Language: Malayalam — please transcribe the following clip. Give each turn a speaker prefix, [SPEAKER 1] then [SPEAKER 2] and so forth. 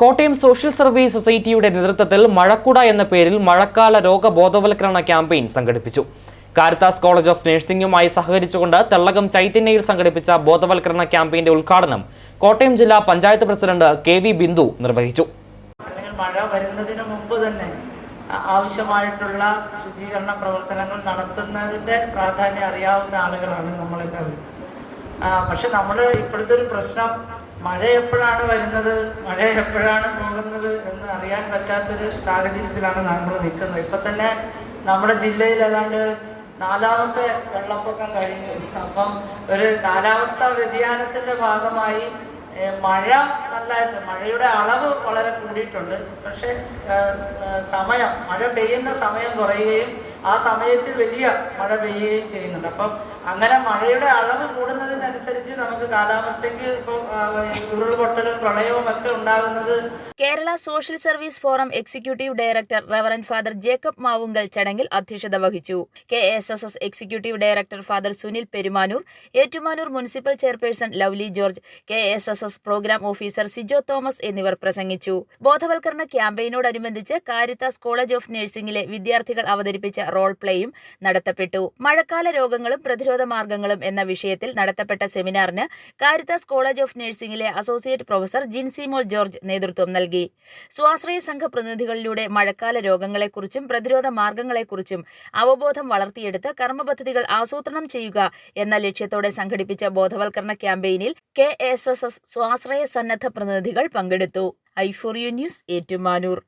[SPEAKER 1] കോട്ടയം സോഷ്യൽ സർവീസ് സൊസൈറ്റിയുടെ നേതൃത്വത്തിൽ മഴക്കുട എന്ന പേരിൽ മഴക്കാല രോഗ ബോധവൽക്കരണ ക്യാമ്പയിൻ സംഘടിപ്പിച്ചു. കാരിത്താസ് കോളേജ് ഓഫ് നഴ്സിംഗുമായി സഹകരിച്ചുകൊണ്ട് തെള്ളകം ചൈതന്യയിൽ സംഘടിപ്പിച്ച ബോധവൽക്കരണ ക്യാമ്പയിന്റെ ഉദ്ഘാടനം കോട്ടയം ജില്ലാ panchayat president K V Bindu നിർവഹിച്ചു.
[SPEAKER 2] മഴ വരുന്നതിന് മുമ്പ് തന്നെ ആവശ്യമായിട്ടുള്ള ശുചീകരണ പ്രവർത്തനങ്ങൾ നടത്തുന്നതിന്റെ പ്രാധാന്യം അറിയാവുന്ന ആളുകളാണ് നമ്മളെല്ലാവരും. പക്ഷെ നമ്മൾ ഇപ്പോഴത്തെ ഒരു പ്രശ്നം മഴ എപ്പോഴാണ് വരുന്നത്? മഴ എപ്പോഴാണ് പോകുന്നത് എന്ന് അറിയാൻ പറ്റാത്തൊരു സാഹചര്യത്തിലാണ് നമ്മൾ നിൽക്കുന്നത്. ഇപ്പം തന്നെ നമ്മുടെ ജില്ലയിൽ ഏതാണ്ട് നാലാമത്തെ വെള്ളപ്പൊക്കം കഴിഞ്ഞു. അപ്പം ഒരു കാലാവസ്ഥാ വ്യതിയാനത്തിന്റെ ഭാഗമായി മഴ നല്ലതായിട്ട് മഴയുടെ അളവ് വളരെ കൂടിയിട്ടുണ്ട്. പക്ഷേ സമയം മഴ പെയ്യുന്ന സമയം കുറയുകയും ആ സമയത്തിൽ വലിയ മഴ പെയ്യുകയും ചെയ്യുന്നുണ്ട്. അപ്പം അങ്ങനെ മഴയുടെ അളവ് കൂടുന്നതിനനുസരിച്ച് നമുക്ക് കാലാവസ്ഥയ്ക്ക് ഇപ്പോൾ ഉരുൾപൊട്ടലും പ്രളയവും ഒക്കെ ഉണ്ടാകുന്നത്
[SPEAKER 3] Kerala social service forum executive director reverend father Jacob Mavunkal ചടങ്ങിൽ അധ്യക്ഷത വഹിച്ചു. K S S S executive director father Sunil Perumanoor Ettumanoor municipal chairperson Lovely George K S S S program officer Sijo Thomas എന്നിവർ പ്രസംഗിച്ചു. ബോധവൽക്കരണ ക്യാമ്പയിനോടനുബന്ധിച്ച് കാരിത്താസ് കോളേജ് ഓഫ് നഴ്സിംഗിലെ വിദ്യാർത്ഥികൾ അവതരിപ്പിച്ച റോൾ പ്ലേയും നടത്തപ്പെട്ടു. മഴക്കാല രോഗങ്ങളും പ്രതിരോധ മാർഗങ്ങളും എന്ന വിഷയത്തിൽ നടത്തപ്പെട്ട സെമിനാറിന് കാരിത്താസ് കോളേജ് ഓഫ് നഴ്സിംഗിലെ അസോസിയേറ്റ് പ്രൊഫസർ ജിൻസിമോൾ ജോർജ് നേതൃത്വം നൽകി. സ്വാശ്രയ സംഘ പ്രതിനിധികളിലൂടെ മഴക്കാല രോഗങ്ങളെക്കുറിച്ചും പ്രതിരോധ മാർഗങ്ങളെക്കുറിച്ചും അവബോധം വളർത്തിയെടുത്ത് കർമ്മപദ്ധതികൾ ആസൂത്രണം ചെയ്യുക എന്ന ലക്ഷ്യത്തോടെ സംഘടിപ്പിച്ച ബോധവൽക്കരണ ക്യാമ്പയിനിൽ കെ എസ് എസ് എസ് സ്വാശ്രയ സന്നദ്ധ പ്രതിനിധികൾ പങ്കെടുത്തു. ഐഫോറിയു ന്യൂസ് ഏറ്റുമാനൂർ.